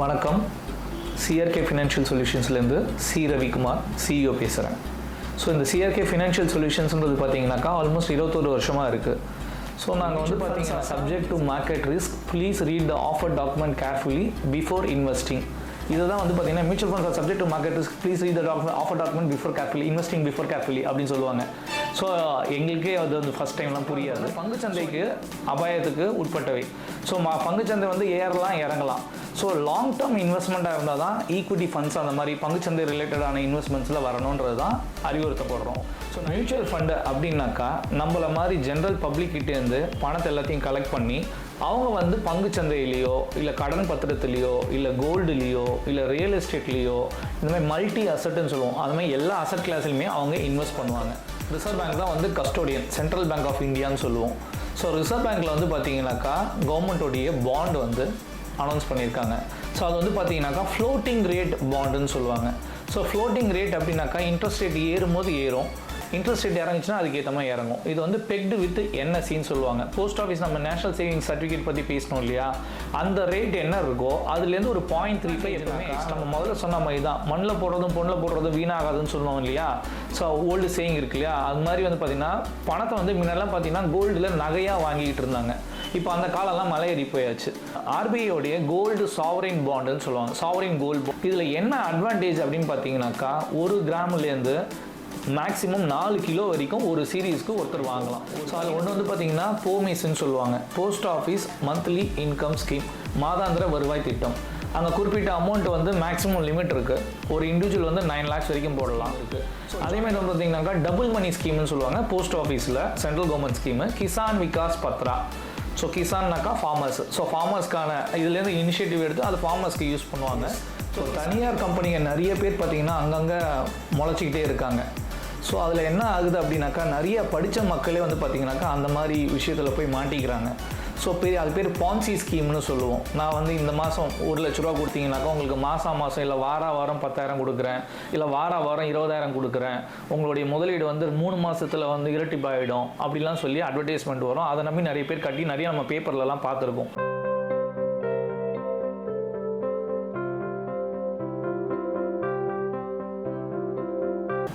வணக்கம். CRK financial சொல்யூஷன்ஸ்லேருந்து C Ravikumar CEO பேசுகிறேன் ஸோ இந்த சிஆர்கே ஃபினான்ஷியல் சொல்யூஷன்ஸ்ன்றது பார்த்தீங்கன்னாக்கா ஆல்மோஸ்ட் இருபத்தொரு வருஷமாக இருக்குது ஸோ நாங்கள் வந்து பார்த்தீங்கன்னா subject to market risk please read the offer document carefully before investing இதுதான் வந்து பார்த்தீங்கன்னா mutual funds subject to market risk please read the offer document before carefully investing before carefully அப்படின்னு சொல்லுவாங்க. ஸோ எங்களுக்கே அது வந்து ஃபஸ்ட் டைம்லாம் புரியாது. பங்குச்சந்தைக்கு அபாயத்துக்கு உட்பட்டவை. ஸோ பங்குச்சந்தை வந்து ஏறலாம் இறங்கலாம். ஸோ லாங் டேர்ம் இன்வெஸ்ட்மெண்ட்டாக இருந்தால் தான் ஈக்விட்டி ஃபண்ட்ஸ் அந்த மாதிரி பங்குச்சந்தை ரிலேட்டடான இன்வெஸ்ட்மெண்ட்ஸில் வரணுன்றது தான் அறிவுறுத்தப்படுறோம். ஸோ மியூச்சுவல் ஃபண்டு அப்படின்னாக்கா நம்மள மாதிரி ஜென்ரல் பப்ளிக்கிட்டேருந்து பணத்தை எல்லாத்தையும் கலெக்ட் பண்ணி அவங்க வந்து பங்குச்சந்தையிலையோ இல்லை கடன் பத்திரத்துலேயோ இல்லை கோல்டுலேயோ இல்லை ரியல் எஸ்டேட்லேயோ இந்த மாதிரி மல்டி அசட்டுன்னு சொல்லுவோம். அது மாதிரி எல்லா அசட் கிளாஸ்லையுமே அவங்க இன்வெஸ்ட் பண்ணுவாங்க. ரிசர்வ் பேங்க் தான் வந்து கஸ்டோடியன் சென்ட்ரல் பேங்க் ஆஃப் இந்தியான்னு சொல்லுவோம். ஸோ ரிசர்வ் பேங்க்கில் வந்து பார்த்தீங்கன்னாக்கா கவர்மெண்ட்டோடைய பாண்ட் வந்து அனௌன்ஸ் பண்ணியிருக்காங்க. ஸோ அது வந்து பார்த்தீங்கன்னாக்கா ஃப்ளோட்டிங் ரேட் பாண்டுன்னு சொல்லுவாங்க. ஸோ ஃப்ளோட்டிங் ரேட் அப்படின்னாக்கா இன்ட்ரெஸ்ட் ரேட் ஏறும்போது ஏறும். இன்ட்ரெஸ்ட் ரேட் இறங்குச்சுன்னா அதுக்கேற்ற மாதிரி இறங்கும். இது வந்து பெக்டு வித் என்எஸ்சின்னு சொல்லுவாங்க. போஸ்ட் ஆஃபீஸ் நம்ம நேஷனல் சேவிங்ஸ் சர்டிஃபிகேட் பற்றி பேசணும் இல்லையா? அந்த ரேட் என்ன இருக்கோ அதுலேருந்து ஒரு பாயிண்ட் த்ரீ ஃபைவ் எப்பவுமே நம்ம முதல்ல சொன்ன மாதிரி தான். மண்ணில் போடுறதும் பொண்ணில் போடுறதும் வீணாகாதுன்னு சொல்லுவோம் இல்லையா? ஸோ ஓல்டு சேயிங் இருக்கு இல்லையா? அது மாதிரி வந்து பார்த்தீங்கன்னா பணத்தை வந்து முன்னெல்லாம் பார்த்தீங்கன்னா கோல்டில் நகையாக வாங்கிக்கிட்டு இருந்தாங்க. இப்போ அந்த காலம்லாம் மலையேறி போயாச்சு. ஆர்பிஐயோடைய கோல்டு சாவரின் பாண்டுன்னு சொல்லுவாங்க. சாவரின் கோல்டு இதில் என்ன அட்வான்டேஜ் அப்படின்னு பார்த்தீங்கன்னாக்கா ஒரு கிராம்லேருந்து மேக்ஸிமம் நாலு கிலோ வரைக்கும் ஒரு சீரீஸ்க்கு ஒருத்தர் வாங்கலாம். ஸோ அதில் ஒன்று வந்து பார்த்தீங்கன்னா போமிஸ்ன்னு சொல்லுவாங்க. Post office monthly income scheme மாதாந்திர வருவாய் திட்டம். அங்கே குறிப்பிட்ட அமௌண்ட் வந்து மேக்ஸிமம் லிமிட் இருக்குது ஒரு இண்டிவிஜுவல் வந்து நைன் லேக்ஸ் வரைக்கும் போடலாம். இருக்குது அதே மாதிரி வந்து பார்த்தீங்கன்னாக்கா டபுள் மணி ஸ்கீம்னு சொல்லுவாங்க. போஸ்ட் ஆஃபீஸில் central government scheme Kisan Vikas Patra so கிசான்னாக்கா farmers so ஃபார்மர்ஸ்க்கான இதுலேருந்து இனிஷியேட்டிவ் எடுத்து அது ஃபார்மர்ஸ்க்கு யூஸ் பண்ணுவாங்க. ஸோ தனியார் கம்பெனிங்க நிறைய பேர் பார்த்தீங்கன்னா அங்கங்கே முளைச்சிக்கிட்டே இருக்காங்க. ஸோ அதில் என்ன ஆகுது அப்படின்னாக்கா நிறைய படித்த மக்களே வந்து பார்த்தீங்கன்னாக்கா அந்த மாதிரி விஷயத்தில் போய் மாட்டிக்கிறாங்க. ஸோ பெரிய அது பேர் பான்சி ஸ்கீம்னு சொல்லுவோம். நான் வந்து இந்த மாதம் ஒரு லட்ச ரூபா கொடுத்தீங்கன்னாக்கா உங்களுக்கு மாதம் மாதம் இல்லை வார வாரம் பத்தாயிரம் கொடுக்குறேன். இல்லை வார வாரம் இருபதாயிரம் கொடுக்குறேன். உங்களுடைய முதலீடு வந்து மூணு மாதத்தில் வந்து இரட்டிப்பாயிடும். அப்படிலாம் சொல்லி அட்வர்டைஸ்மெண்ட் வரும். அதை நம்பி நிறைய பேர் கட்டி நிறைய நம்ம பேப்பர்லலாம் பார்த்துருக்கோம்.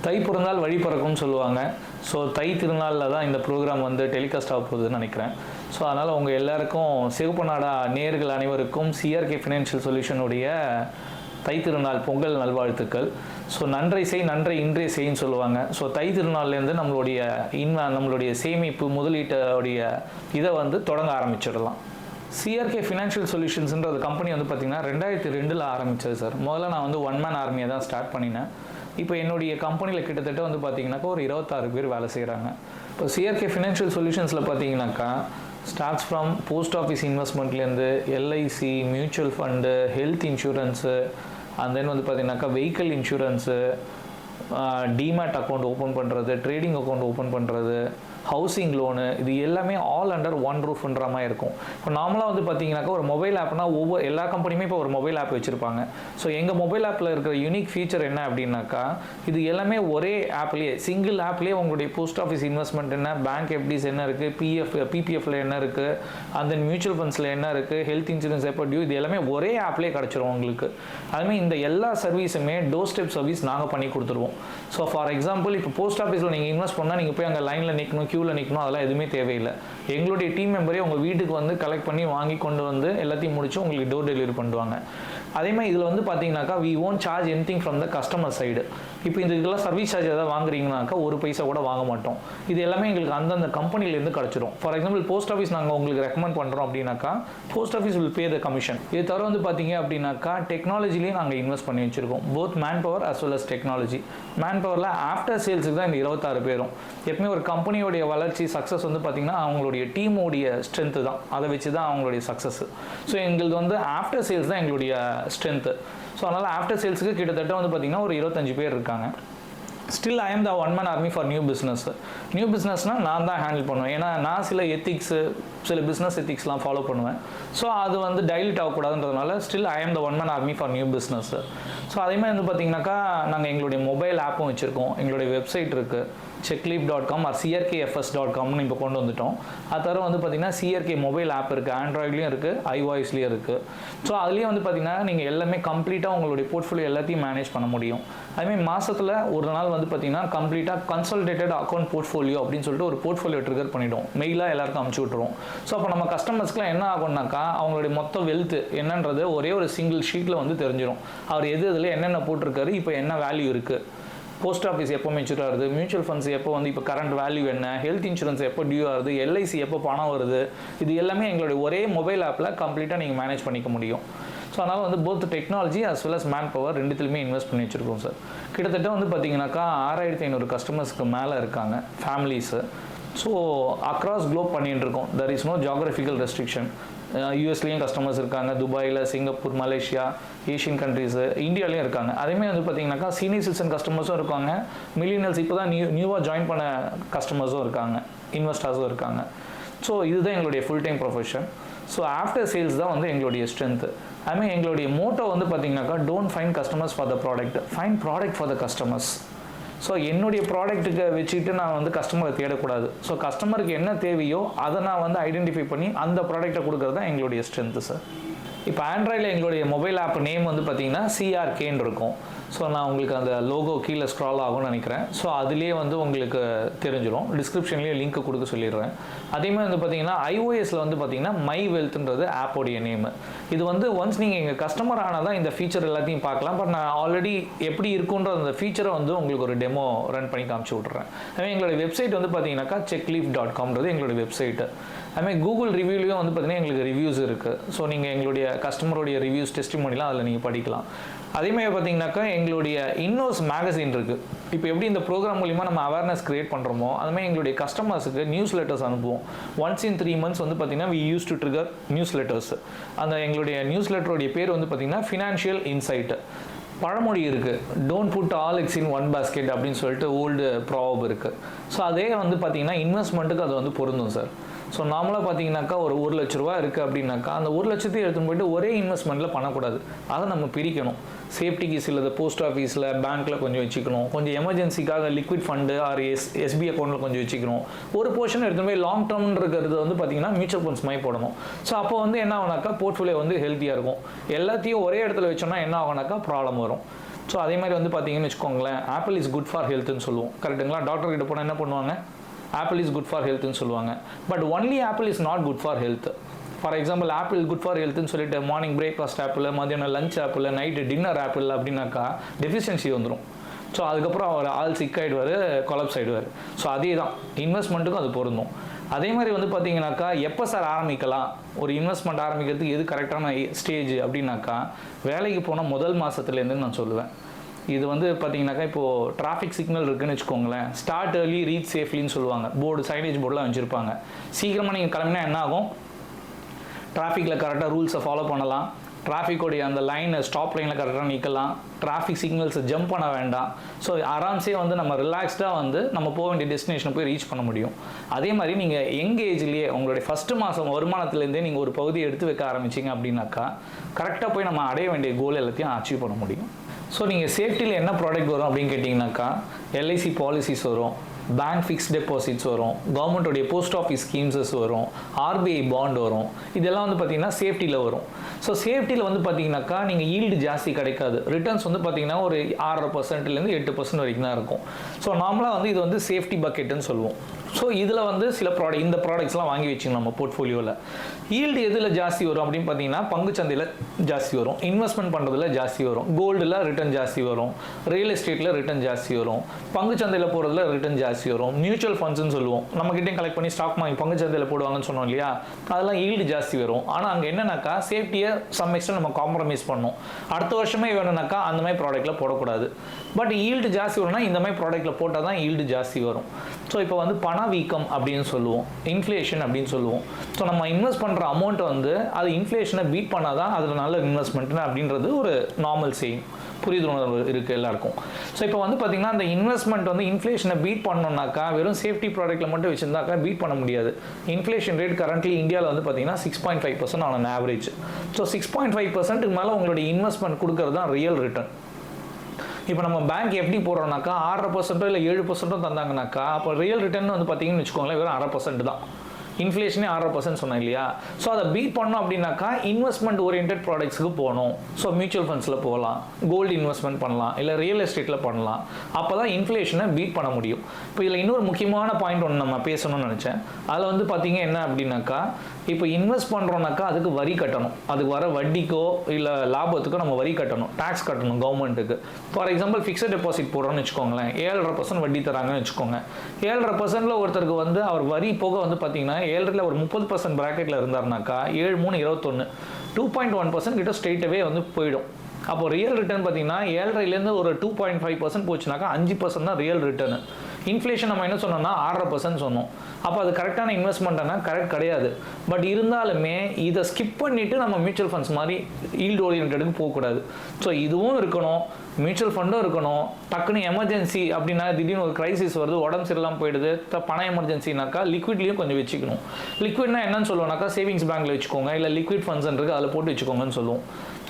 தை பிறந்தால் வழி பிறக்கும்னு சொல்லுவாங்க. ஸோ தை திருநாளில் தான் இந்த ப்ரோக்ராம் வந்து டெலிகாஸ்ட் ஆக போகுதுன்னு நினைக்கிறேன். ஸோ அதனால் உங்கள் எல்லாருக்கும் சிவப்பு நாடா நேர்கள் அனைவருக்கும் சிஆர்கே ஃபினான்ஷியல் சொல்யூஷனுடைய தை திருநாள் பொங்கல் நல்வாழ்த்துக்கள். ஸோ நன்றை செய் நன்றை இன்றைய செய்ன்னு சொல்லுவாங்க. ஸோ தை திருநாள்லேருந்து நம்மளுடைய இன்வ நம்மளுடைய சேமிப்பு முதலீட்டுடைய இதை வந்து தொடங்க ஆரம்பிச்சிடலாம். சிஆர்கே ஃபினான்ஷியல் சொல்யூஷன்ஸ்ன்ற ஒரு கம்பெனி வந்து பார்த்திங்கன்னா ரெண்டாயிரத்தி ரெண்டில் ஆரம்பித்தது சார் முதல்ல நான் வந்து ஒன் மேன் ஆர்மியை தான் ஸ்டார்ட் பண்ணினேன். இப்போ என்னுடைய கம்பெனியில் கிட்டத்தட்ட வந்து பார்த்தீங்கன்னாக்கா ஒரு இருபத்தாறு பேர் வேலை செய்கிறாங்க இப்போ சிஆர்கே ஃபினான்ஷியல் சொல்யூஷன்ஸில் பார்த்தீங்கன்னாக்கா starts from post office இன்வெஸ்ட்மெண்ட்லேருந்து LIC mutual fund health insurance and then வந்து பார்த்தீங்கன்னாக்கா vehicle insurance demat account open பண்ணுறது ட்ரேடிங் அக்கௌண்ட் ஓப்பன் பண்ணுறது ஹவுசிங் லோனு இது எல்லாமே ஆல் அண்டர் ஒன் ரூஃப்ன்ற மாதிரி இருக்கும். இப்போ நார்மலாக வந்து பார்த்தீங்கன்னாக்கா ஒரு மொபைல் ஆப்னா ஒவ்வொரு எல்லா கம்பெனியுமே இப்போ ஒரு மொபைல் ஆப் வச்சுருப்பாங்க. ஸோ எங்கள் மொபைல் ஆப்பில் இருக்கிற யூனிக் ஃபீச்சர் என்ன அப்படின்னாக்கா இது எல்லாமே ஒரே ஆப்லேயே சிங்கிள் ஆப்லேயே உங்களுடைய போஸ்ட் ஆஃபீஸ் இன்வெஸ்ட்மெண்ட் என்ன பேங்க் எஃப்டிஸ் என்ன இருக்குது பிஎஃப் பிபிஎஃப்ல என்ன இருக்குது அந்த தென் மியூச்சுவல் ஃபண்ட்ஸில் என்ன இருக்குது ஹெல்த் இன்சூரன்ஸ் எப்போ டியூ இது எல்லாமே ஒரே ஆப்லேயே கிடச்சிரும் உங்களுக்கு. அதுமாதிரி இந்த எல்லா சர்வீஸுமே டோர் ஸ்டெப் சர்வீஸ் நாங்கள் பண்ணி கொடுத்துருவோம். ஸோ ஃபார் எக்ஸாம்பிள் இப்போ போஸ்ட் ஆஃபீஸில் நீங்கள் இன்வெஸ்ட் பண்ணால் நீங்கள் போய் அங்கே லைனில் நிற்கணும் க்யூவில் நிற்கணும் அதெல்லாம் எதுவுமே தேவையில்லை. எங்களுடைய டீம் மெம்பரே உங்கள் வீட்டுக்கு வந்து கலெக்ட் பண்ணி வாங்கி கொண்டு வந்து எல்லாத்தையும் முடிச்சு உங்களுக்கு டோர் டெலிவரி பண்ணுவாங்க அதே மாதிரி இதில் வந்து பார்த்தீங்கன்னாக்கா we won't charge anything from the customer side இப்போ இந்த இதெல்லாம் சர்வீஸ் சார்ஜ் ஏதாவது வாங்குறீங்கனாக்கா ஒரு பைசா கூட வாங்க மாட்டோம். இது எல்லாமே எங்களுக்கு அந்தந்த கம்பெனிலேருந்து கிடச்சிரும். ஃபார் எக்ஸாம்பிள் போஸ்ட் ஆஃபீஸ் நாங்கள் உங்களுக்கு ரெக்கமெண்ட் பண்ணுறோம் அப்படின்னாக்கா post office will pay the commission இது தவிர வந்து பார்த்தீங்க அப்படின்னாக்கா டெக்னாலஜிலேயும் நாங்கள் இன்வெஸ்ட் பண்ணி வச்சுருக்கோம். Both man power as well as technology man பவரில் ஆஃப்டர் சேல்ஸுக்கு தான் இந்த இருபத்தாறு பேரும். எப்பவுமே ஒரு கம்பெனியோடைய வளர்ச்சி சக்ஸஸ் வந்து பார்த்திங்கன்னா அவங்களுடைய டீமோடைய ஸ்ட்ரென்த்து தான். அதை வச்சு தான் அவங்களுடைய சக்ஸஸ் ஸோ எங்களுக்கு வந்து ஆஃப்டர் சேல்ஸ் தான் எங்களுடைய ஸ்ட்ரென்த்து ஸோ அதனால் ஆஃப்டர் சேல்ஸுக்கு கிட்டத்தட்ட வந்து பார்த்திங்கன்னா ஒரு இருபத்தஞ்சு பேர் இருக்காங்க. Still I am the one man army for new business new பிஸ்னஸ்னால் நான் தான் ஹேண்டில் பண்ணுவேன். ஏன்னா நான் சில எத்திக்ஸு சில பிஸ்னஸ் எத்திக்ஸ்லாம் ஃபாலோ பண்ணுவேன். ஸோ அது வந்து dilute ஆகக்கூடாதுன்றதுனால still I am the one man army for new business so அதே மாதிரி வந்து பார்த்திங்கனாக்கா நாங்கள் எங்களுடைய மொபைல் ஆப்பும் வச்சுருக்கோம். எங்களுடைய வெப்சைட் இருக்குது checkleap dot com or CRKFS dot காம்னு இப்போ கொண்டு வந்துட்டோம். அது தவிர வந்து பார்த்தீங்கன்னா சிஆர்கே மொபைல் ஆப் இருக்குது ஆண்ட்ராய்ட்லேயும் இருக்குது ஐவாய்ஸ்லேயும் இருக்குது ஸோ அதுலேயும் வந்து பார்த்தீங்கன்னா நீங்கள் எல்லாமே கம்ப்ளீட்டாக உங்களுடைய போர்ட்ஃபோலியோ எல்லாத்தையும் மேனேஜ் பண்ண முடியும். அதுமாதிரி மாதத்தில் ஒரு நாள் வந்து பார்த்தீங்கன்னா கம்ப்ளீட்டாக கன்சல்டேட்டட் அக்கௌண்ட் போர்ட்ஃபோலியோ அப்படின்னு சொல்லிட்டு ஒரு போர்ட்ஃபோலியோ ட்ரிகர் பண்ணிவிடும் மெயிலாக எல்லாருக்கும் அமுச்சு விட்ருவோம் ஸோ அப்போ நம்ம கஸ்டமர்ஸ்க்குலாம் என்ன ஆகும்னாக்கா அவங்களுடைய மொத்த வெல்த் என்னன்றது ஒரே ஒரு சிங்கிள் ஷீட்டில் வந்து தெரிஞ்சிடும் அவர் எது இதில் என்னென்ன போட்டிருக்காரு இப்போ என்ன வேல்யூ இருக்குது போஸ்ட் ஆஃபீஸ் எப்போ மெச்சூர் ஆகுது? மியூச்சுவல் ஃபண்ட்ஸ் எப்போ வந்து இப்போ கரண்ட் வேல்யூ என்ன? ஹெல்த் இன்சூரன்ஸ் எப்போ டியூ ஆகுது? எல்ஐசி எப்போ பணம் வருது? இது எல்லாமே எங்களுடைய ஒரே மொபைல் ஆப்பில் கம்ப்ளீட்டாக நீங்கள் மேனேஜ் பண்ணிக்க முடியும். ஸோ அதனால் வந்து both technology as well as man power ரெண்டுத்துலையுமே invest பண்ணி வச்சுருக்கோம் சார் கிட்டத்தட்ட வந்து பார்த்தீங்கன்னாக்கா ஆறாயிரத்தி ஐநூறு கஸ்டமர்ஸ்க்கு மேலே இருக்காங்க ஃபேமிலிஸு ஸோ அக்ராஸ் க்ளோப் பண்ணிகிட்டு இருக்கோம். There is no geographical restriction யூஎஸ்லேயும் customers இருக்காங்க. துபாயில் சிங்கப்பூர் மலேசியா ஏஷியன் கண்ட்ரீஸு இந்தியாலையும் இருக்காங்க. அதேமாதிரி வந்து பார்த்தீங்கன்னாக்கா சீனியர் சிட்டிசன் கஸ்டமர்ஸும் இருக்காங்க. மில்லியனர்ஸ் இப்போ தான் நியூ நியூவாக ஜாயின் பண்ண கஸ்டமர்ஸும் இருக்காங்க. இன்வெஸ்டர்ஸும் இருக்காங்க. ஸோ இதுதான் எங்களுடைய full time profession so after sales தான் வந்து எங்களுடைய ஸ்ட்ரென்த்து மீன் எங்களுடைய மோட்டோ வந்து பார்த்தீங்கன்னாக்கா don't find customers for the product find product for the customers so என்னுடைய ப்ராடக்ட்டுக்கு வச்சுக்கிட்டு நான் வந்து கஸ்டமரை தேடக்கூடாது. ஸோ கஸ்டமருக்கு என்ன தேவையோ அதை நான் வந்து ஐடென்டிஃபை பண்ணி அந்த ப்ராடக்ட்டை கொடுக்குறது தான் எங்களுடைய ஸ்ட்ரென்த்து சார் இப்போ ஆண்ட்ராய்டில் எங்களுடைய மொபைல் ஆப் நேம் வந்து பார்த்தீங்கன்னா சிஆர்கேன்னு இருக்கும். ஸோ நான் உங்களுக்கு அந்த லோகோ கீழே ஸ்க்ரால் ஆகும்னு நினைக்கிறேன். ஸோ அதுலேயே வந்து உங்களுக்கு தெரிஞ்சிடும் டிஸ்கிரிப்ஷன்லேயே லிங்க் கொடுக்க சொல்லிடுறேன். அதே மாதிரி வந்து பார்த்தீங்கன்னா ஐஓஎஸில் வந்து பார்த்தீங்கன்னா மை வெல்த்ன்றது ஆப்போடைய நேமு இது வந்து ஒன்ஸ் நீங்கள் எங்கள் கஸ்டமர் ஆனால் தான் இந்த ஃபீச்சர் எல்லாத்தையும் பார்க்கலாம். பட் நான் ஆல்ரெடி எப்படி இருக்குன்ற அந்த ஃபீச்சரை வந்து உங்களுக்கு ஒரு டெமோ ரன் பண்ணி காமிச்சு விட்றேன் அதே எங்களுடைய வெப்சைட் வந்து பார்த்தீங்கன்னாக்கா செக்லீஃப் டாட் காம்ன்றது எங்களுடைய வெப்சைட்டு அதுமாதிரி கூகுள் ரிவ்யூலையும் வந்து பார்த்தீங்கன்னா எங்களுக்கு ரிவ்யூஸ் இருக்குது ஸோ நீங்கள் எங்களுடைய கஸ்டமருடைய ரிவ்யூஸ் டெஸ்டிமோனிலாம் அதில் நீங்கள் படிக்கலாம். அதேமாதிரி பார்த்தீங்கன்னாக்கா எங்களுடைய இன்னோஸ் மேகசின் இருக்குது இப்போ எப்படி இந்த ப்ரோக்ராம் மூலிமா நம்ம அவேர்னஸ் கிரியேட் பண்ணுறோமோ அதுமாதிரி எங்களுடைய கஸ்டமர்ஸுக்கு நியூஸ் லெட்டர்ஸ் அனுப்புவோம். ஒன்ஸ் இன் த்ரீ மந்த்ஸ் வந்து பார்த்தீங்கன்னா we used to trigger news letters அந்த எங்களுடைய நியூஸ் லெட்டருடைய பேர் வந்து பார்த்தீங்கன்னா ஃபினான்ஷியல் இன்சைட்டு பழமொழி இருக்குது don't put all eggs in one basket அப்படின்னு சொல்லிட்டு ஓல்டு ப்ராவப் இருக்குது ஸோ அதே வந்து பார்த்தீங்கன்னா இன்வெஸ்ட்மெண்ட்டுக்கு அது வந்து பொருந்தும் சார் ஸோ நார்மலாக பார்த்தீங்கன்னாக்கா ஒரு ஒரு லட்ச ரூபா இருக்குது அப்படின்னாக்கா அந்த ஒரு லட்சத்தையும் எடுத்துன்னு போயிட்டு ஒரே இன்வெஸ்ட்மெண்ட்டில் பண்ணக்கூடாது. அதை நம்ம பிரிக்கணும். சேஃப்டிக்கு சிலது போஸ்ட் ஆஃபீஸில் பேங்க்கில் கொஞ்சம் வச்சுக்கணும். கொஞ்சம் எமர்ஜென்சிக்காக liquid fund or S SB அக்கௌண்ட்டில் கொஞ்சம் வச்சுக்கணும். ஒரு போர்ஷன் எடுத்துன்னு போய் லாங் டேர்ம்னு இருக்கிறது வந்து பார்த்தீங்கன்னா மியூச்சுவல் ஃபண்ட்ஸ் மாதிரி போடணும். ஸோ அப்போ வந்து என்ன ஆகுனாக்கா போர்ட்ஃபோலியோ வந்து ஹெல்த்தியாக இருக்கும். எல்லாத்தையும் ஒரே இடத்துல வச்சோம்னா என்ன ஆகுனாக்கா ப்ராப்ளம் வரும். ஸோ அதே மாதிரி வந்து பார்த்தீங்கன்னு வச்சுக்கோங்களேன் ஆப்பிள் இஸ் குட் ஃபார் ஹெல்த்னு சொல்லுவோம். கரெக்ட்டுங்களா டாக்டர் கிட்ட போனால் என்ன பண்ணுவாங்க? ஆப்பிள் இஸ் குட் ஃபார் ஹெல்த்னு சொல்லுவாங்க. But only apple is not good for health for example apple good for ஹெல்த்னு சொல்லிட்டு மார்னிங் பிரேக்ஃபாஸ்ட் ஆப்பிள் மதியானம் lunch apple night dinner apple அப்படின்னாக்கா டெஃபிஷியன்சி வந்துடும் ஸோ அதுக்கப்புறம் அவர் ஆள் சிக் ஆகிடுவார் கொலப்ஸ் ஆகிடுவார் ஸோ அதே தான் இன்வெஸ்ட்மெண்ட்டுக்கும் அது பொருந்தும். அதே மாதிரி வந்து பார்த்தீங்கன்னாக்கா எப்போ சார் ஆரம்பிக்கலாம்? ஒரு இன்வெஸ்ட்மெண்ட் ஆரம்பிக்கிறதுக்கு எது கரெக்டான ஸ்டேஜ் அப்படின்னாக்கா வேலைக்கு போன முதல் மாதத்துலேருந்து நான் சொல்லுவேன். இது வந்து பார்த்தீங்கன்னாக்கா இப்போது டிராஃபிக் சிக்னல் இருக்குன்னு வச்சுக்கோங்களேன். ஸ்டார்ட் ஏர்லி ரீச் சேஃப்லின்னு சொல்லுவாங்க. போர்டு சைனேஜ் போர்டெலாம் வச்சுருப்பாங்க. சீக்கிரமாக நீங்கள் கிளம்பினா என்ன ஆகும்? டிராஃபிக்கில் கரெக்டாக ரூல்ஸை ஃபாலோ பண்ணலாம். டிராஃபிக்கோடைய அந்த லைனை ஸ்டாப் லைனில் கரெக்டாக நிற்கலாம் டிராஃபிக் சிக்னல்ஸை ஜம்ப் பண்ண வேண்டாம். ஸோ ஆராம்ஸே வந்து நம்ம ரிலாக்ஸ்டாக வந்து நம்ம போக வேண்டிய டெஸ்டினேஷனை போய் ரீச் பண்ண முடியும். அதே மாதிரி நீங்கள் எங் ஏஜ்லேயே உங்களுடைய ஃபஸ்ட்டு மாதம் வருமானத்துலேருந்தே நீங்கள் ஒரு பகுதியை எடுத்து வைக்க ஆரம்பிச்சிங்க அப்படின்னாக்கா கரெக்டாக போய் நம்ம அடைய வேண்டிய கோல் எல்லாத்தையும் அச்சீவ் பண்ண முடியும். ஸோ நீங்கள் சேஃப்டியில் என்ன ப்ராடக்ட் வரும் அப்படின்னு கேட்டிங்கனாக்கா எல்ஐசி பாலிசிஸ் வரும் பேங்க் ஃபிக்ஸ் டெபாசிட்ஸ் வரும் கவர்மெண்ட்டுடைய போஸ்ட் ஆஃபீஸ் ஸ்கீம்ஸஸ் வரும் ஆர்பிஐ பாண்ட் வரும். இதெல்லாம் வந்து பார்த்தீங்கன்னா சேஃப்டியில் வரும். ஸோ சேஃப்டியில் வந்து பார்த்தீங்கன்னாக்கா நீங்கள் ஈல்டு ஜாஸ்தி கிடைக்காது. ரிட்டர்ன்ஸ் வந்து பார்த்தீங்கன்னா ஒரு ஆறரை பர்சன்ட்லேருந்து எட்டு பர்சன்ட் வரைக்கும் தான் இருக்கும். ஸோ நார்மலாக வந்து இது வந்து சேஃப்டி பக்கெட்டுன்னு சொல்லுவோம். ஸோ இதில் வந்து சில ப்ராடக்ட் இந்த ப்ராடக்ட்ஸ்லாம் வாங்கி வச்சுக்கணும் நம்ம போர்ட்ஃபோலியோவில் ஈல்டு எதில் ஜாஸ்தி வரும் அப்படின்னு பார்த்தீங்கன்னா பங்குச்சந்தையில் ஜாஸ்தி வரும். இன்வெஸ்ட்மெண்ட் பண்ணுறதுல ஜாஸ்தி வரும். கோல்டில் ரிட்டர்ன் ஜாஸ்தி வரும். ரியல் எஸ்டேட்டில் ரிட்டர்ன் ஜாஸ்தி வரும். பங்கு சந்தையில் போகிறதுல ரிட்டர்ன் ஜாஸ்தி வரும். மியூச்சுவல் ஃபண்ட்ஸ்னு சொல்லுவோம். நம்மகிட்டயும் கலெக்ட் பண்ணி ஸ்டாக் வாங்கி பங்குச்சந்தையில் போடுவாங்கன்னு சொன்னோம் இல்லையா? அதெல்லாம் ஈல்டு ஜாஸ்தி வரும். ஆனால் அங்கே என்னன்னாக்கா சேஃப்டியை சம் எக்ஸ்டன் நம்ம காம்ப்ரமைஸ் பண்ணோம் அடுத்த வருஷமே வேணும்னாக்கா அந்த மாதிரி ப்ராடக்ட்டில் போடக்கூடாது. பட் ஈல்டு ஜாஸ்தி வரும்னா இந்த மாதிரி ப்ராடக்ட்டில் போட்டால் தான் ஈல்டு ஜாஸ்தி வரும். ஸோ இப்போ வந்து பணவீக்கம் அப்படின்னு சொல்லுவோம். இன்ஃப்ளேஷன் அப்படின்னு சொல்லுவோம். ஸோ நம்ம இன்வெஸ்ட் பண்ணுற அமௌண்ட் வந்து அது இன்ஃப்ளேஷனை பீட் பண்ணால் தான் அதில் நல்ல இன்வெஸ்ட்மெண்ட்னு அப்படின்றது ஒரு நார்மல் செய்யும் புரிதுணர்வு இருக்குது எல்லாருக்கும். ஸோ இப்போ வந்து பார்த்தீங்கன்னா அந்த இன்வெஸ்ட்மெண்ட் வந்து இன்ஃப்ளேஷனை பீட் பண்ணோம்னாக்கா வெறும் சேஃப்டி ப்ராடக்ட்டில் மட்டும் வச்சுருந்தாக்கா பீட் பண்ண முடியாது. இன்ஃப்ளேஷன் ரேட் கரண்ட்லி இந்தியாவில் வந்து பார்த்தீங்கன்னா six point five percent on average so six point five பர்சன்ட்டுக்கு மேலே உங்களுடைய இன்வெஸ்ட்மெண்ட் கொடுக்கறது தான் ரியல் ரிட்டர்ன் இப்போ நம்ம பேங்க் எப்படி போடுறோம்னாக்கா ஆறரை பர்சன்ட்டோ இல்லை ஏழு பர்சன்ட்டோ தந்தாங்கனாக்கா அப்போ ரியல் ரிட்டர்ன் வந்து பார்த்தீங்கன்னு வச்சுக்கோங்களேன் வெறும் அரை பர்சன்ட் தான். இன்ஃப்ளேஷனே ஆறரை பர்சன்ட் சொன்னேன் இல்லையா? ஸோ அதை பீட் பண்ணோம் அப்படின்னாக்கா இன்வெஸ்ட்மெண்ட் ஓரியன்ட் ப்ராடக்ட்ஸுக்கு போகணும். ஸோ மியூச்சுவல் ஃபண்ட்ஸில் போகலாம் கோல்டு இன்வெஸ்ட்மெண்ட் பண்ணலாம் இல்லை ரியல் எஸ்டேட்டில் பண்ணலாம். அப்போ தான் இன்ஃப்ளேஷனை பீட் பண்ண முடியும். இப்போ இதில் இன்னொரு முக்கியமான பாயிண்ட் ஒன்று நம்ம பேசணும்னு நினச்சேன். அதில் வந்து பார்த்தீங்க என்ன அப்படின்னாக்கா இப்போ இன்வெஸ்ட் பண்ணுறோம்னாக்கா அதுக்கு வரி கட்டணும். அதுக்கு வர வட்டிக்கோ இல்லை லாபத்துக்கோ நம்ம வரி கட்டணும். டேக்ஸ் கட்டணும் கவர்மெண்ட்டுக்கு ஃபார் எக்ஸாம்பிள் ஃபிக்ஸட் டெபாசிட் போடுறோம்னு வச்சுக்கோங்களேன். ஏழரை பர்சன்ட் வட்டி தராங்கன்னு வச்சுக்கோங்க. ஏழரை பர்சன்ட்ல ஒருத்தருக்கு வந்து அவர் வரி போக வந்து பார்த்தீங்கன்னா ஏழரில் ஒரு முப்பது பர்சன்ட் ப்ராக்கெட்டில் இருந்தாருனாக்கா ஏழு மூணு இருபத்தொன்று டூ பாயிண்ட் ஒன் பர்சன்ட் கிட்ட ஸ்ட்ரெயிட்டவே வந்து போயிடும். அப்போ ரியல் ரிட்டர்ன் பார்த்தீங்கன்னா ஏழரைலேருந்து ஒரு டூ பாயிண்ட் ஃபைவ் பர்சன்ட் போச்சுனாக்கா அஞ்சு பர்சன்ட் தான் ரியல் ரிட்டர்ன் இன்ஃப்ளேஷன் நம்ம என்ன சொன்னோம்னா ஆறரை பர்சன்ட் சொன்னோம். அப்போ அது கரெக்டான இன்வெஸ்ட்மெண்ட்னா கரெக்ட் கிடையாது. பட் இருந்தாலுமே இதை ஸ்கிப் பண்ணிவிட்டு நம்ம மியூச்சுவல் ஃபண்ட்ஸ் மாதிரி ஈல்டு ஓரியன்டுக்கு போகக்கூடாது. ஸோ இதுவும் இருக்கணும். மியூச்சுவல் ஃபண்டும் இருக்கணும். டக்குன்னு எமர்ஜென்சி அப்படின்னா திடீர்னு ஒரு கிரைசிஸ் வருது உடம்பு சரியில்லாமல் போயிடுது. த- பண எமர்ஜென்சினாக்கா லிக்விட்லேயும் கொஞ்சம் வச்சுக்கணும். லிக்விட்னா என்னன்னு சொல்லுவோம்னாக்கா சேவிங்ஸ் பேங்க்கில் வச்சுக்கோங்க. இல்லை லிக்விட் ஃபண்ட்ஸ் இருக்கு அதில் போட்டு வச்சுக்கோங்கன்னு சொல்லுவோம்.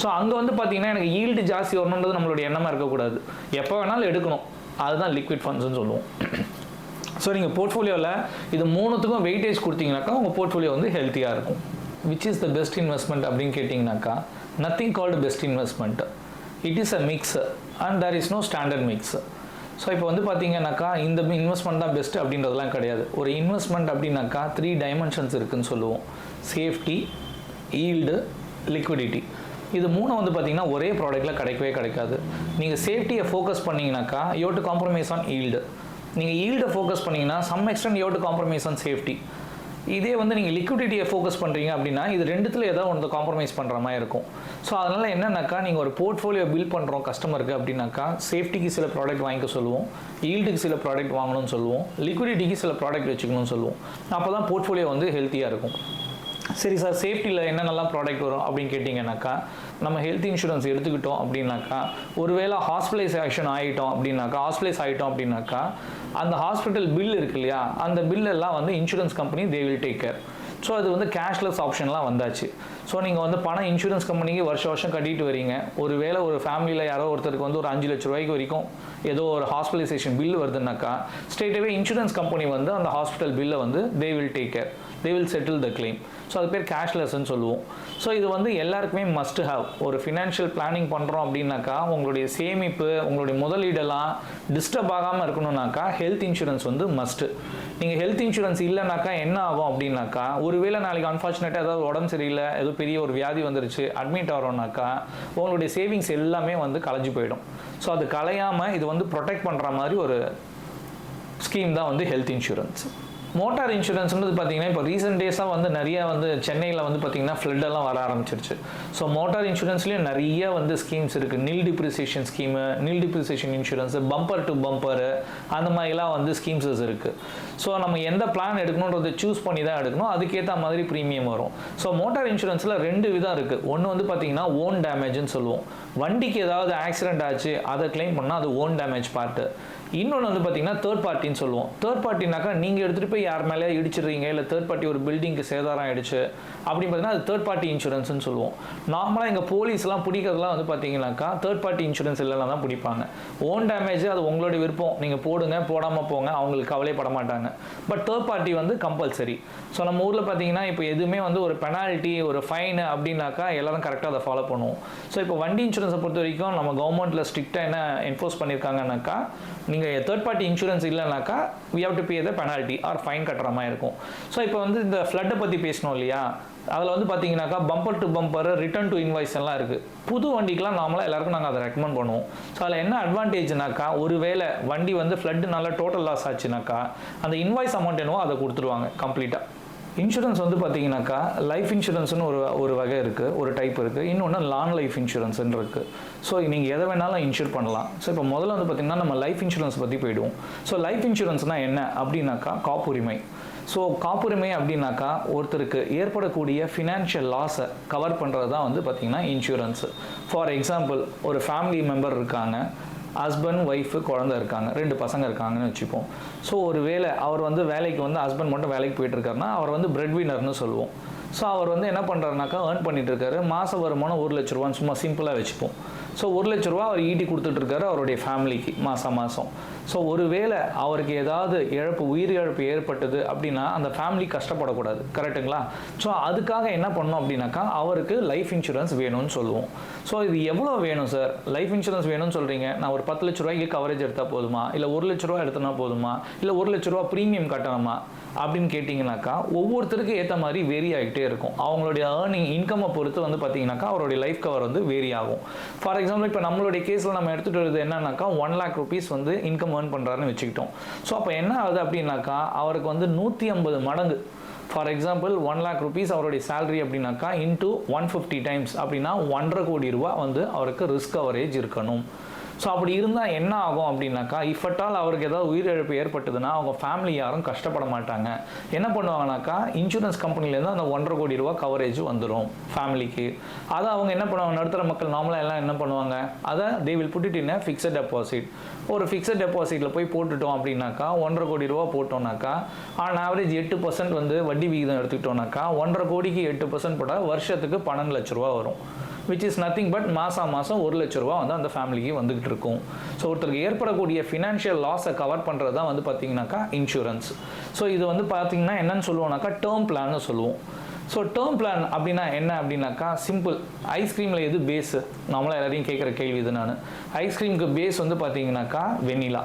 ஸோ அங்கே வந்து பார்த்தீங்கன்னா எனக்கு ஈல்டு ஜாஸ்தி வரணுன்றது நம்மளுடைய எண்ணமாக இருக்கக்கூடாது. எப்போ வேணாலும் எடுக்கணும். அதுதான் லிக்விட் ஃபண்ட்ஸ்னு சொல்லுவோம். ஸோ நீங்கள் போர்ட்ஃபோலியோவில் இது மூணுத்துக்கும் வெயிட்டேஜ் கொடுத்தீங்கனாக்கா உங்கள் போர்ட்ஃபோலியோ வந்து ஹெல்த்தியாக இருக்கும். Which is the best investment அப்படின்னு கேட்டிங்கனாக்கா nothing called best investment it is a mix and there is no standard mix so இப்போ வந்து பார்த்தீங்கன்னாக்கா இந்த இன்வெஸ்ட்மெண்ட் தான் பெஸ்ட் அப்படின்றதெல்லாம் கிடையாது. ஒரு இன்வெஸ்ட்மெண்ட் அப்படின்னாக்கா த்ரீ டைமென்ஷன்ஸ் இருக்குன்னு சொல்லுவோம். சேஃப்டி ஈல்டு லிக்விடிட்டி இது மூணு வந்து பார்த்தீங்கன்னா ஒரே ப்ராடக்ட்டில் கிடைக்கவே கிடைக்காது. நீங்கள் சேஃப்டியை focus பண்ணீங்கன்னாக்கா you to compromise on yield நீங்கள் ஈல்டை ஃபோக்கஸ் பண்ணீங்கன்னா some extent you to compromise on safety இதே வந்து நீங்கள் லிக்விடிட்டியை ஃபோக்கஸ் பண்ணுறீங்க அப்படின்னா இது ரெண்டுத்தில் ஏதாவது ஒன்று காம்ப்ரமைஸ் பண்ணுற மாதிரி இருக்கும். ஸோ அதனால் என்னன்னாக்கா நீங்கள் ஒரு போர்ட்ஃபோலியோ பில்ட் பண்ணுறோம் கஸ்டமருக்கு அப்படின்னாக்கா சேஃப்டிக்கு சில ப்ராடக்ட் வாங்கிக்க சொல்லுவோம் ஈல்டுக்கு சில ப்ராடக்ட் வாங்கணும்னு சொல்லுவோம் லிக்விடிட்டிக்கு சில ப்ராடக்ட் வச்சுக்கணும்னு சொல்லுவோம். அப்போ தான் போர்ட்ஃபோலியோ வந்து ஹெல்த்தியாக இருக்கும். சரி சார் சேஃப்டியில் என்னென்னலாம் ப்ராடக்ட் வரும் அப்படின்னு கேட்டிங்கனாக்கா நம்ம ஹெல்த் இன்சூரன்ஸ் எடுத்துக்கிட்டோம் அப்படின்னாக்கா ஒருவேளை ஹாஸ்பிட்டலைசேஷன் ஆகிட்டோம் அப்படின்னாக்கா ஹாஸ்பிட்டலைஸ் ஆகிட்டோம் அப்படின்னாக்கா அந்த ஹாஸ்பிட்டல் பில் இருக்கு இல்லையா அந்த பில்லெல்லாம் வந்து insurance company they will take care so அது வந்து கேஷ்லெஸ் ஆப்ஷன்லாம் வந்தாச்சு. ஸோ நீங்கள் வந்து பணம் இன்சூரன்ஸ் கம்பெனிக்கு வருஷம் வருஷம் கட்டிட்டு வரீங்க. ஒரு வேளை ஒரு ஃபேமிலியில் யாரோ ஒருத்தருக்கு வந்து ஒரு அஞ்சு லட்ச ரூபாய்க்கு வரைக்கும் ஏதோ ஒரு ஹாஸ்பிட்டலைசேஷன் பில் வருதுன்னாக்கா ஸ்டேட்டவே இன்சூரன்ஸ் கம்பெனி வந்து அந்த ஹாஸ்பிட்டல் பில்லை வந்து they will take care they will settle the claim so அது பேர் கேஷ்லெஸ்ன்னு சொல்லுவோம். ஸோ இது வந்து எல்லாருக்குமே மஸ்ட் ஹாவ் ஒரு ஃபினான்ஷியல் பிளானிங் பண்ணுறோம் அப்படின்னாக்கா உங்களுடைய சேமிப்பு உங்களுடைய முதலீடெல்லாம் டிஸ்டர்ப் ஆகாமல் இருக்கணும்னாக்கா ஹெல்த் இன்சூரன்ஸ் வந்து மஸ்ட்டு நீங்கள் ஹெல்த் இன்சூரன்ஸ் இல்லைனாக்கா என்ன ஆகும் அப்படின்னாக்கா ஒருவேளை நாளைக்கு அன்ஃபார்ச்சுனேட்டாக ஏதாவது உடம்பு சரியில்லை ஏதோ பெரிய ஒரு வியாதி வந்துருச்சு அட்மிட் ஆகிறோம்னாக்கா உங்களுடைய சேவிங்ஸ் எல்லாமே வந்து கலைஞ்சு போயிடும். ஸோ அது கலையாமல் இது வந்து ப்ரொடெக்ட் பண்ணுற மாதிரி ஒரு ஸ்கீம் தான் வந்து ஹெல்த் இன்சூரன்ஸ் மோட்டார் இன்சூரன்ஸ்ன்றது பார்த்தீங்கன்னா இப்போ ரீசெண்ட் டேஸாக வந்து நிறைய வந்து சென்னையில் வந்து பார்த்தீங்கன்னா ஃப்ளட்டெல்லாம் வர ஆரம்பிச்சிருச்சு. ஸோ மோட்டார் இன்சூரன்ஸ்லேயும் நிறைய வந்து ஸ்கீம்ஸ் இருக்குது nil depreciation scheme nil depreciation insurance bumper to bumper அந்த மாதிரிலாம் வந்து ஸ்கீம்ஸஸ் இருக்குது ஸோ நம்ம எந்த பிளான் எடுக்கணுன்றதை சூஸ் பண்ணி தான் எடுக்கணும். அதுக்கேற்ற மாதிரி ப்ரீமியம் வரும். ஸோ மோட்டார் இன்சூரன்ஸில் ரெண்டு விதம் இருக்குது ஒன்று வந்து பார்த்தீங்கன்னா ஓன் டேமேஜ்னு சொல்லுவோம். வண்டிக்கு ஏதாவது ஆக்சிடென்ட் ஆச்சு அதை கிளைம் பண்ணால் அது ஓன் டேமேஜ் பார்ட்டு இன்னொன்று வந்து பார்த்தீங்கன்னா தேர்ட் பார்ட்டின்னு சொல்லுவோம். தேர்ட் பார்ட்டினாக்கா நீங்கள் எடுத்துகிட்டு போய் யார் மேலே இடிச்சிடுறீங்க இல்லை தேர்ட் பார்ட்டி ஒரு பில்டிங்க்கு சேதாரம் ஆயிடுச்சு அப்படின்னு பார்த்தீங்கன்னா அது தேர்ட் பார்ட்டி இன்சூரன்ஸ்னு சொல்லுவோம். நார்மலாக எங்கள் போலீஸ்லாம் பிடிக்கிறதுலாம் வந்து பார்த்தீங்கன்னாக்கா தேர்ட் பார்ட்டி இன்சூரன்ஸ் இல்லைனா தான் பிடிப்பாங்க. ஓன் டேமேஜ் அது உங்களுடைய விருப்பம். நீங்கள் போடுங்க போடாமல் போங்க அவங்களுக்கு கவலைப்பட மாட்டாங்க. பட் தேர்ட் பார்ட்டி வந்து கம்பல்சரி ஸோ நம்ம ஊரில் பார்த்தீங்கன்னா இப்போ எதுவுமே வந்து ஒரு பெனால்ட்டி ஒரு ஃபைனு அப்படின்னாக்கா எல்லாரும் கரெக்டாக அதை ஃபாலோ பண்ணுவோம். ஸோ இப்போ வண்டி இன்சூரன்ஸ் பொறுத்த வரைக்கும் நம்ம கவர்மெண்ட்டில் ஸ்ட்ரிக்டாக என்ன என்ஃபோர்ஸ் பண்ணியிருக்காங்கனாக்கா நீங்கள் தேர்ட் பார்ட்டி இன்சூரன்ஸ் இல்லைனாக்கா we have to pay the penalty or fine கட்டுற மாதிரி இருக்கும். ஸோ இப்போ வந்து இந்த ஃப்ளட்டை பற்றி பேசணும் இல்லையா? அதில் வந்து பார்த்தீங்கன்னாக்கா bumper to bumper return to invoice எல்லாம் இருக்குது புது வண்டிக்கெலாம் நார்மலாக எல்லாருக்கும் நாங்கள் அதை ரெக்கமெண்ட் பண்ணுவோம். ஸோ அதில் என்ன அட்வான்டேஜ்னாக்கா ஒருவேளை வண்டி வந்து ஃப்ளட் நல்லா டோட்டல் லாஸ் ஆச்சுனாக்கா அந்த இன்வாய்ஸ் அமௌண்ட் என்னவோ அதை கொடுத்துருவாங்க கம்ப்ளீட்டாக இன்சூரன்ஸ் வந்து பார்த்தீங்கன்னாக்கா லைஃப் இன்சூரன்ஸ்னு ஒரு ஒரு வகை இருக்குது ஒரு டைப் இருக்குது இன்னொன்று லாங் லைஃப் இன்சூரன்ஸ்னு இருக்குது ஸோ நீங்கள் எதை வேணாலும் இன்சூர் பண்ணலாம். ஸோ இப்போ முதல்ல வந்து பார்த்தீங்கன்னா நம்ம லைஃப் இன்சூரன்ஸ் பற்றி போயிடுவோம். ஸோ லைஃப் இன்சூரன்ஸ்னால் என்ன? அப்படின்னாக்கா காப்புரிமை. ஸோ காப்புரிமை அப்படின்னாக்கா ஒருத்தருக்கு ஏற்படக்கூடிய ஃபினான்ஷியல் லாஸை கவர் பண்ணுறது தான் வந்து பார்த்தீங்கன்னா இன்சூரன்ஸு ஃபார் எக்ஸாம்பிள் ஒரு ஃபேமிலி மெம்பர் இருக்காங்க. ஹஸ்பண்ட் ஒய்ஃபு குழந்தை இருக்காங்க. ரெண்டு பசங்க இருக்காங்கன்னு வச்சுப்போம். ஸோ ஒரு வேளை அவர் வந்து வேலைக்கு வந்து ஹஸ்பண்ட் மட்டும் வேலைக்கு போயிட்டு இருக்காருன்னா அவர் வந்து பிரெட் வினர்னு சொல்லுவோம். ஸோ அவர் வந்து என்ன பண்ணுறாருனாக்கா ஏர்ன் பண்ணிகிட்டு இருக்காரு மாத வருமானம் ஒரு லட்ச ரூபான்னு சும்மா சிம்பிளாக வச்சுப்போம். ஸோ ஒரு லட்ச ரூபா அவர் ஈட்டி கொடுத்துட்ருக்காரு அவருடைய ஃபேமிலிக்கு மாதம் மாதம் ஸோ ஒருவேளை அவருக்கு ஏதாவது இழப்பு உயிர் இழப்பு ஏற்பட்டது அப்படின்னா அந்த ஃபேமிலி கஷ்டப்படக்கூடாது. கரெக்ட்டுங்களா ஸோ அதுக்காக என்ன பண்ணோம் அப்படின்னாக்கா அவருக்கு லைஃப் இன்சூரன்ஸ் வேணும்னு சொல்லுவோம். ஸோ இது எவ்வளோ வேணும் சார் லைஃப் இன்சூரன்ஸ் வேணும்னு சொல்கிறீங்க நான் ஒரு பத்து லட்ச ரூபாய்க்கு கவரேஜ் எடுத்தால் போதுமா? இல்லை ஒரு லட்ச ரூபா எடுத்தனா போதுமா? இல்லை ஒரு லட்ச ரூபா ப்ரீமியம் கட்டணுமா? அப்படின்னு கேட்டிங்கனாக்கா ஒவ்வொருத்தருக்கு ஏற்ற மாதிரி வேரி ஆகிட்டே இருக்கும். அவங்களுடைய ஏர்னிங் இன்கம்மை பொறுத்து வந்து பார்த்தீங்கன்னாக்கா அவருடைய லைஃப் கவர் வந்து வேரி ஆகும். ஃபார் எக்ஸாம்பிள் இப்போ நம்மளுடைய கேஸில் நம்ம எடுத்துகிட்டு வருது என்னன்னாக்கா ஒன் லேக் ருபீஸ் வந்து இன்கம் ஏர்ன் பண்ணுறாருன்னு வச்சுக்கிட்டோம். ஸோ அப்போ என்ன ஆகுது அப்படின்னாக்கா அவருக்கு வந்து நூற்றி ஐம்பது மடங்கு. For example one lakh rupees அவருடைய சேலரி அப்படின்னாக்கா இன்டூ ஒன் ஃபிஃப்டி டைம்ஸ் அப்படின்னா ஒன்றரை கோடி ரூபா வந்து அவருக்கு ரிஸ்க் கவரேஜ் இருக்கணும். ஸோ அப்படி இருந்தால் என்ன ஆகும் அப்படின்னாக்கா இஃப் அட் ஆல் அவருக்கு ஏதாவது உயிரிழப்பு ஏற்பட்டதுன்னா அவங்க ஃபேமிலி யாரும் கஷ்டப்பட மாட்டாங்க. என்ன பண்ணுவாங்கனாக்கா இன்சூரன்ஸ் கம்பெனிலேருந்து அந்த ஒன்றரை கோடி ரூபா கவரேஜ் வந்துடும் ஃபேமிலிக்கு அதை அவங்க என்ன பண்ணுவாங்க நடுத்தர மக்கள் நார்மலாக எல்லாம் என்ன பண்ணுவாங்க? அதை they will put it in fixed deposit ஒரு ஃபிக்ஸட் டெபாசிட்டில் போய் போட்டுட்டோம் அப்படின்னாக்கா ஒன்றரை கோடி ரூபா போட்டோம்னாக்கா ஆன் ஆவரேஜ் எட்டு பர்சன்ட் வந்து வட்டி விகிதம் எடுத்துக்கிட்டோம்னாக்கா ஒன்றரை கோடிக்கு எட்டு பர்சன்ட் போட்டால் வருஷத்துக்கு பன்னெண்டு லட்ச ரூபா வரும். விச் இஸ் நத்திங் பட் மாதம் மாதம் ஒரு லட்ச ரூபா வந்து அந்த ஃபேமிலிக்கு வந்துகிட்டு இருக்கும். ஸோ ஒருத்தருக்கு ஏற்படக்கூடிய ஃபினான்ஷியல் லாஸை கவர் பண்ணுறது தான் வந்து பார்த்தீங்கன்னாக்கா இன்சூரன்ஸ் ஸோ இது வந்து பார்த்தீங்கன்னா என்னன்னு சொல்லுவோம்னாக்கா டேர்ம் பிளான்னு சொல்லுவோம். ஸோ டேர்ம் பிளான் அப்படின்னா என்ன அப்படின்னாக்கா சிம்பிள் ஐஸ்கிரீமில் எது பேஸு நம்மளாம் எல்லாரையும் கேட்குற கேள்வி இது நான் ஐஸ்கிரீமுக்கு பேஸ் வந்து பார்த்தீங்கன்னாக்கா வெண்ணிலா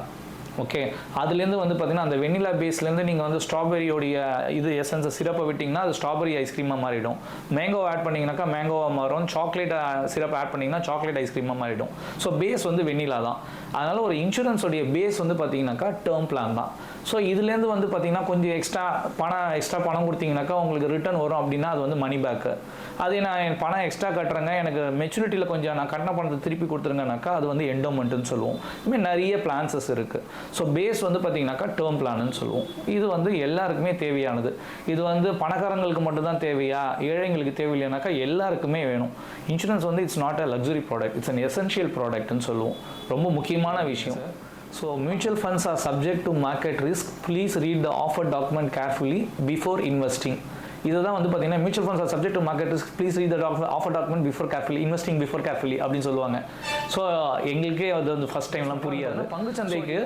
ஓகே அதுலேருந்து வந்து பார்த்தீங்கன்னா அந்த வெண்ணிலா பேஸ்லேருந்து நீங்கள் வந்து ஸ்ட்ராபெரியோடைய இது எசன்ஸை சிறப்பை விட்டிங்கன்னா அது ஸ்ட்ராபெரி ஐஸ்கிரீமாக மாறிடும். மேங்கோ ஆட் பண்ணிங்கனாக்கா மேங்கோவாக மாறும். சாக்லேட் சிரப் ஆட் பண்ணிங்கன்னா சாக்லேட் ஐஸ்கிரீமாக மாறிடும். ஸோ பேஸ் வந்து வெண்ணிலா தான். அதனால் ஒரு இன்சூரன்ஸோடைய பேஸ் வந்து பார்த்தீங்கன்னாக்கா டேர்ம் பிளான் தான். ஸோ இதுலேருந்து வந்து பார்த்தீங்கன்னா கொஞ்சம் எக்ஸ்ட்ரா பணம் எக்ஸ்ட்ரா பணம் கொடுத்தீங்கன்னாக்கா உங்களுக்கு ரிட்டர்ன் வரும் அப்படின்னா அது வந்து மணி பேக்கு அதே நான் என் பணம் எக்ஸ்ட்ரா கட்டுறேங்க எனக்கு மெச்சூரிட்டியில் கொஞ்சம் நான் கட்டின பணத்தை திருப்பி கொடுத்துருங்கனாக்கா அது வந்து எண்டோமெண்ட்டுன்னு சொல்லுவோம். இதுமாதிரி நிறைய பிளான்சஸ் இருக்குது ஸோ பேஸ் வந்து பார்த்தீங்கன்னாக்கா டேர்ம் பிளான்னு சொல்லுவோம். இது வந்து எல்லாருக்குமே தேவையானது. இது வந்து பணக்காரங்களுக்கு மட்டும்தான் தேவையா? ஏழைங்களுக்கு தேவையில்லைனாக்கா எல்லாருக்குமே வேணும். இன்சூரன்ஸ் வந்து it's not a luxury product it's an essential ப்ராடக்ட்னு சொல்லுவோம். ரொம்ப முக்கியமான விஷயம். So mutual funds are subject to market risk please read the offer document carefully before investing இதுதான் வந்து பார்த்தீங்கன்னா mutual funds subject to market risk please read the offer document before carefully investing before carefully அப்படின்னு சொல்லுவாங்க. So எங்களுக்கே அது வந்து first டைம்லாம் புரியாது. பங்குச்சந்தைக்கு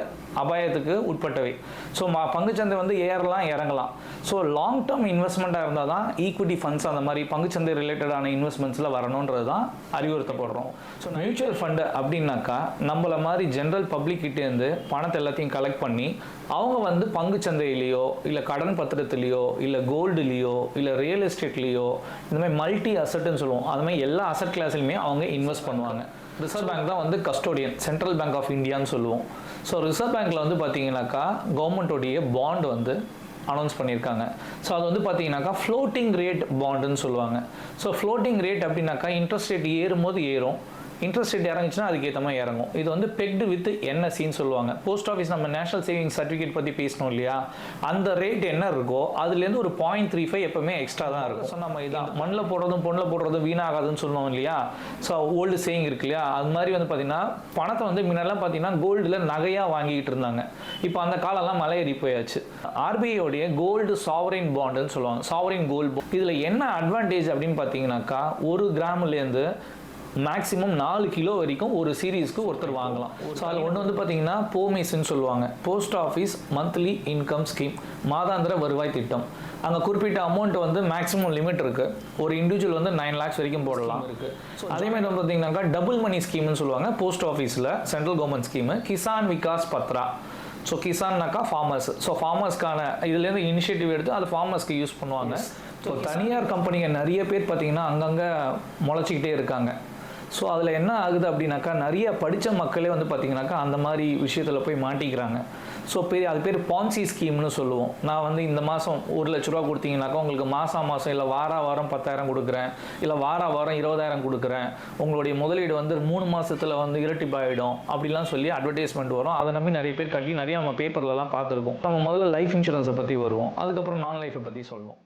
அபாயத்துக்கு உட்பட்டவை. ஸோ மா பங்குச்சந்தை வந்து ஏறலாம் இறங்கலாம். ஸோ லாங் டேர்ம் இன்வெஸ்ட்மெண்ட்டாக இருந்தால் தான் ஈக்விட்டி ஃபண்ட்ஸ் அந்த மாதிரி பங்குச்சந்தை ரிலேட்டடான இன்வெஸ்ட்மெண்ட்ஸில் வரணுன்றது தான் அறிவுறுத்தப்படுறோம். ஸோ மியூச்சுவல் ஃபண்டு அப்படின்னாக்கா நம்மள மாதிரி ஜென்ரல் பப்ளிக் கிட்டேருந்து பணத்தை எல்லாத்தையும் கலெக்ட் பண்ணி அவங்க வந்து பங்கு சந்தையிலையோ இல்லை கடன் பத்திரத்துலேயோ இல்லை கோல்டுலேயோ இல்லை ரியல் எஸ்டேட்லேயோ இந்த மாதிரி மல்டி அசட்டுன்னு சொல்லுவோம். அது மாதிரி எல்லா அசட் கிளாஸ்லையுமே அவங்க இன்வெஸ்ட் பண்ணுவாங்க. ரிசர்வ் பேங்க் தான் வந்து கஸ்டோடியன் சென்ட்ரல் பேங்க் ஆஃப் இந்தியான்னு சொல்லுவோம். ஸோ ரிசர்வ் பேங்க்கில் வந்து பார்த்தீங்கன்னாக்கா கவர்மெண்ட்டோடைய பாண்ட் வந்து அனௌன்ஸ் பண்ணியிருக்காங்க. ஸோ அது வந்து பார்த்தீங்கன்னாக்கா ஃப்ளோட்டிங் ரேட் பாண்டுன்னு சொல்லுவாங்க. ஸோ ஃப்ளோட்டிங் ரேட் அப்படின்னாக்கா இன்ட்ரெஸ்ட் ரேட் ஏறும்போது ஏறும். இன்ட்ரெஸ்ட் ரேட் இறங்குச்சுன்னா அதுக்கேற்ற மாதிரி இறங்கும். இது வந்து பெக்டு வித் என்எஸ்சின்னு சொல்லுவாங்க. போஸ்ட் ஆஃபீஸ் நம்ம நேஷனல் சேவிங்ஸ் சர்டிஃபிகேட் பற்றி பேசணும் இல்லையா? அந்த ரேட் என்ன இருக்கோ அதுலேருந்து ஒரு பாயிண்ட் த்ரீ ஃபைவ் எப்பவுமே எக்ஸ்ட்ரா தான் இருக்கும். ஸோ நம்ம இதான் மண்ணில் போடுறதும் பொண்ணில் போடுறதும் வீணாகாதுன்னு சொல்லுவோம் இல்லையா? ஸோ ஓல்டு சேயிங் இருக்கு இல்லையா? அது மாதிரி வந்து பார்த்தீங்கன்னா பணத்தை வந்து முன்னெல்லாம் பார்த்தீங்கன்னா கோல்டில் நகையாக வாங்கிட்டு இருந்தாங்க. இப்போ அந்த காலம்லாம் மலையேறி போயாச்சு. ஆர்பிஐயோடைய கோல்டு சாவரின் பாண்டுன்னு சொல்லுவாங்க. சாவரின் கோல்டு இதில் என்ன அட்வான்டேஜ் அப்படின்னு பார்த்தீங்கன்னாக்கா ஒரு கிராம்லேருந்து மேக்ஸிமம் நாலு கிலோ வரைக்கும் ஒரு சீரீஸ்க்கு ஒருத்தர் வாங்கலாம். ஸோ அதில் ஒன்று வந்து பார்த்தீங்கன்னா போமிஸ்ன்னு சொல்லுவாங்க. Post office monthly income scheme மாதாந்திர வருவாய் திட்டம். அங்கே குறிப்பிட்ட அமௌண்ட் வந்து மேக்ஸிமம் லிமிட் இருக்குது ஒரு இண்டிவிஜுவல் வந்து நைன் லேக்ஸ் வரைக்கும் போடலாம். இருக்குது அதே மாதிரி வந்து பார்த்தீங்கன்னாக்கா டபுள் மணி ஸ்கீம்னு சொல்லுவாங்க. போஸ்ட் ஆஃபீஸில் central government scheme Kisan Vikas Patra so கிசான்னாக்கா farmers so ஃபார்மர்ஸ்க்கான இதுலேருந்து இனிஷியேட்டிவ் எடுத்து அது ஃபார்மர்ஸ்க்கு யூஸ் பண்ணுவாங்க. ஸோ தனியார் கம்பெனிங்க நிறைய பேர் பார்த்தீங்கன்னா அங்கங்கே முளைச்சிக்கிட்டே இருக்காங்க. ஸோ அதில் என்ன ஆகுது அப்படின்னாக்கா நிறைய படித்த மக்களே வந்து பார்த்திங்கனாக்கா அந்த மாதிரி விஷயத்தில் போய் மாட்டிக்கிறாங்க. ஸோ பெரிய அது பேர் பான்சி ஸ்கீம்னு சொல்லுவோம். நான் வந்து இந்த மாதம் ஒரு லட்ச ரூபா கொடுத்தீங்கனாக்கா உங்களுக்கு மாதம் மாதம் இல்லை வார வாரம் பத்தாயிரம் கொடுக்குறேன் இல்லை வார வாரம் இருபதாயிரம் கொடுக்குறேன் உங்களுடைய முதலீடு வந்து மூணு மாதத்தில் வந்து இரட்டிப்பாயிடும் அப்படிலாம் சொல்லி அட்வர்டைஸ்மெண்ட் வரும். அதை நம்பி நிறைய பேர் கட்டி நிறைய நம்ம பேப்பர்லலாம் பார்த்துருக்கோம். நம்ம முதல்ல லைஃப் இன்சூரன்ஸை பற்றி வருவோம். அதுக்கப்புறம் நான் லைஃப்பை பற்றி சொல்லுவோம்